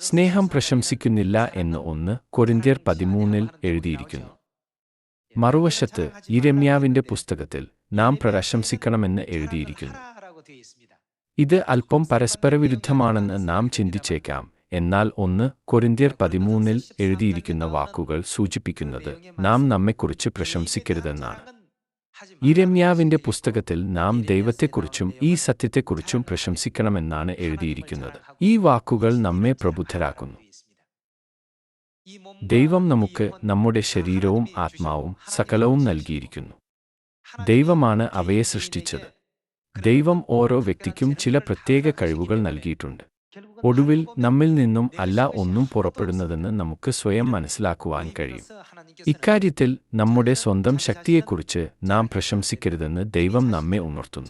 സ്നേഹം പ്രശംസിക്കുന്നില്ല എന്ന് ഒന്ന് കൊരിന്ത്യർ പതിമൂന്നിൽ എഴുതിയിരിക്കുന്നു. മറുവശത്ത് ഇരമ്യാവിന്റെ പുസ്തകത്തിൽ നാം പ്രശംസിക്കണമെന്ന് എഴുതിയിരിക്കുന്നു. ഇത് അല്പം പരസ്പരവിരുദ്ധമാണെന്ന് നാം ചിന്തിച്ചേക്കാം. എന്നാൽ ഒന്ന് കൊരിന്ത്യർ പതിമൂന്നിൽ എഴുതിയിരിക്കുന്ന വാക്കുകൾ സൂചിപ്പിക്കുന്നത് നാം നമ്മെക്കുറിച്ച് പ്രശംസിക്കരുതെന്നാണ്. ഇരമ്യാവിന്റെ പുസ്തകത്തിൽ നാം ദൈവത്തെക്കുറിച്ചും ഈ സത്യത്തെക്കുറിച്ചും പ്രശംസിക്കണമെന്നാണ് എഴുതിയിരിക്കുന്നത്. ഈ വാക്കുകൾ നമ്മെ പ്രബുദ്ധരാക്കുന്നു. ദൈവം നമുക്ക് നമ്മുടെ ശരീരവും ആത്മാവും സകലവും നൽകിയിരിക്കുന്നു. ദൈവമാണ് അവയെ സൃഷ്ടിച്ചത്. ദൈവം ഓരോ വ്യക്തിക്കും ചില പ്രത്യേക കഴിവുകൾ നൽകിയിട്ടുണ്ട്. ഒടുവിൽ നമ്മിൽ നിന്നും അല്ല ഒന്നും പുറപ്പെടുന്നതെന്ന് നമുക്ക് സ്വയം മനസ്സിലാക്കുവാൻ കഴിയും. ഇക്കാര്യത്തിൽ നമ്മുടെ സ്വന്തം ശക്തിയെക്കുറിച്ച് നാം പ്രശംസിക്കരുതെന്ന് ദൈവം നമ്മെ ഉണർത്തുന്നു.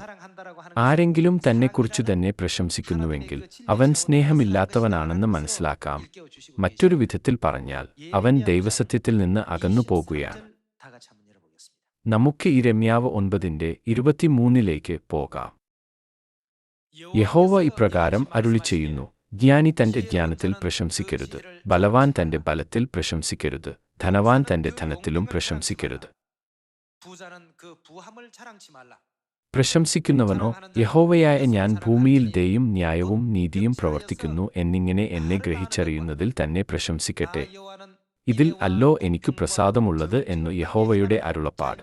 ആരെങ്കിലും തന്നെക്കുറിച്ചു തന്നെ പ്രശംസിക്കുന്നുവെങ്കിൽ അവൻ സ്നേഹമില്ലാത്തവനാണെന്ന് മനസ്സിലാക്കാം. മറ്റൊരു വിധത്തിൽ പറഞ്ഞാൽ അവൻ ദൈവസത്യത്തിൽ നിന്ന് അകന്നു പോകുകയാണ്. നമുക്ക് ഈ രമ്യാവ് ഒൻപതിന്റെ ഇരുപത്തിമൂന്നിലേക്ക് പോകാം. യഹോവ ഇപ്രകാരം അരുളി ചെയ്യുന്നു ജ്ഞാനി തന്റെ ജ്ഞാനത്തിൽ പ്രശംസിക്കരുത്. ബലവാൻ തന്റെ ബലത്തിൽ പ്രശംസിക്കരുത്. ധനവാൻ തന്റെ ധനത്തിലും പ്രശംസിക്കരുത്. പ്രശംസിക്കുന്നവനോ യഹോവയായ ഞാൻ ഭൂമിയിൽ ദയും ന്യായവും നീതിയും പ്രവർത്തിക്കുന്നു എന്നിങ്ങനെ എന്നെ ഗ്രഹിച്ചറിയുന്നതിൽ തന്നെ പ്രശംസിക്കട്ടെ. ഇതിൽ അല്ലോ എനിക്ക് പ്രസാദമുള്ളത് എന്നു യഹോവയുടെ അരുളപ്പാട്.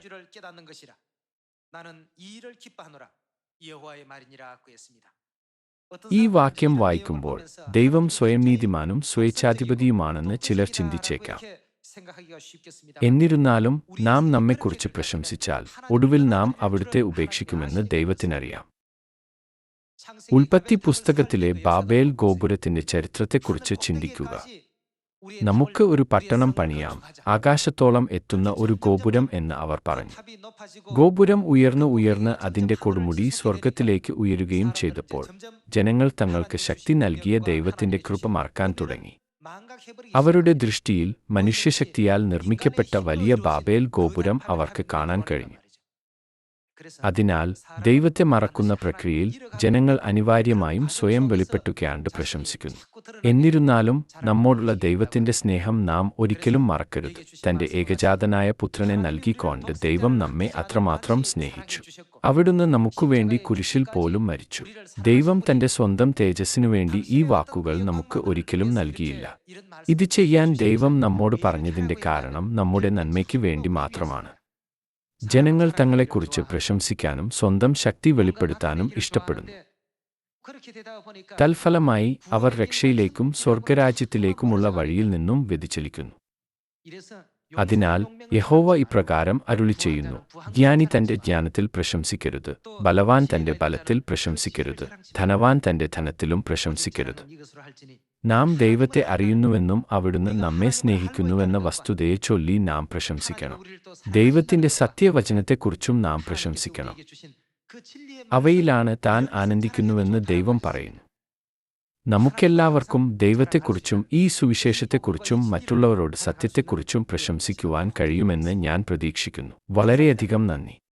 ഈ വാക്യം വായിക്കുമ്പോൾ ദൈവം സ്വയം നീതിമാനും സ്വേച്ഛാധിപതിയുമാണെന്ന് ചിലർ ചിന്തിച്ചേക്കാം. എന്നിരുന്നാലും നാം നമ്മെക്കുറിച്ച് പ്രശംസിച്ചാൽ ഒടുവിൽ നാം അവിടുത്തെ ഉപേക്ഷിക്കുമെന്ന് ദൈവത്തിനറിയാം. ഉൽപ്പത്തി പുസ്തകത്തിലെ ബാബേൽ ഗോപുരത്തിന്റെ ചരിത്രത്തെക്കുറിച്ച് ചിന്തിക്കുക. നമുക്ക് ഒരു പട്ടണം പണിയാം. ആകാശത്തോളം എത്തുന്ന ഒരു ഗോപുരം എന്ന് അവർ പറഞ്ഞു. ഗോപുരം ഉയർന്നു ഉയർന്ന് അതിന്റെ കൊടുമുടി സ്വർഗത്തിലേക്ക് ഉയരുകയും ചെയ്തപ്പോൾ ജനങ്ങൾ തങ്ങൾക്ക് ശക്തി നൽകിയ ദൈവത്തിന്റെ കൃപ മറക്കാൻ തുടങ്ങി. അവരുടെ ദൃഷ്ടിയിൽ മനുഷ്യശക്തിയാൽ നിർമ്മിക്കപ്പെട്ട വലിയ ബാബേൽ ഗോപുരം അവർക്ക് കാണാൻ കഴിഞ്ഞു. അതിനാൽ ദൈവത്തെ മറക്കുന്ന പ്രക്രിയയിൽ ജനങ്ങൾ അനിവാര്യമായും സ്വയം വെളിപ്പെട്ടുകയാണ്ട് പ്രശംസിക്കുന്നു. എന്നിരുന്നാലും നമ്മോടുള്ള ദൈവത്തിന്റെ സ്നേഹം നാം ഒരിക്കലും മറക്കരുത്. തന്റെ ഏകജാതനായ പുത്രനെ നൽകിക്കൊണ്ട് ദൈവം നമ്മെ അത്രമാത്രം സ്നേഹിച്ചു. അവിടുന്ന് നമുക്കുവേണ്ടി കുരിശിൽ പോലും മരിച്ചു. ദൈവം തന്റെ സ്വന്തം തേജസ്സിനു വേണ്ടി ഈ വാക്കുകൾ നമുക്ക് ഒരിക്കലും നൽകിയില്ല. ഇത് ചെയ്യാൻ ദൈവം നമ്മോട് പറഞ്ഞതിന്റെ കാരണം നമ്മുടെ നന്മയ്ക്ക് വേണ്ടി മാത്രമാണ്. ജനങ്ങൾ തങ്ങളെക്കുറിച്ച് പ്രശംസിക്കാനും സ്വന്തം ശക്തി വെളിപ്പെടുത്താനും ഇഷ്ടപ്പെടുന്നു. തൽഫലമായി അവർ രക്ഷയിലേക്കും സ്വർഗരാജ്യത്തിലേക്കുമുള്ള വഴിയിൽ നിന്നും വ്യതിചലിക്കുന്നു. അതിനാൽ യഹോവ ഇപ്രകാരം അരുളി ചെയ്യുന്നു ജ്ഞാനി തന്റെ ജ്ഞാനത്തിൽ പ്രശംസിക്കരുത് ബലവാൻ തന്റെ ബലത്തിൽ പ്രശംസിക്കരുത് ധനവാൻ തന്റെ ധനത്തിലും പ്രശംസിക്കരുത്. നാം ദൈവത്തെ അറിയുന്നുവെന്നും അവിടുന്ന് നമ്മെ സ്നേഹിക്കുന്നുവെന്ന വസ്തുതയെ ചൊല്ലി നാം പ്രശംസിക്കണം. ദൈവത്തിന്റെ സത്യവചനത്തെക്കുറിച്ചും നാം പ്രശംസിക്കണം. അവയിലാണ് താൻ ആനന്ദിക്കുന്നുവെന്ന് ദൈവം പറയുന്നു. നമുക്കെല്ലാവർക്കും ദൈവത്തെക്കുറിച്ചും ഈ സുവിശേഷത്തെക്കുറിച്ചും മറ്റുള്ളവരോട് സത്യത്തെക്കുറിച്ചും പ്രശംസിക്കുവാൻ കഴിയുമെന്ന് ഞാൻ പ്രതീക്ഷിക്കുന്നു. വളരെയധികം നന്ദി.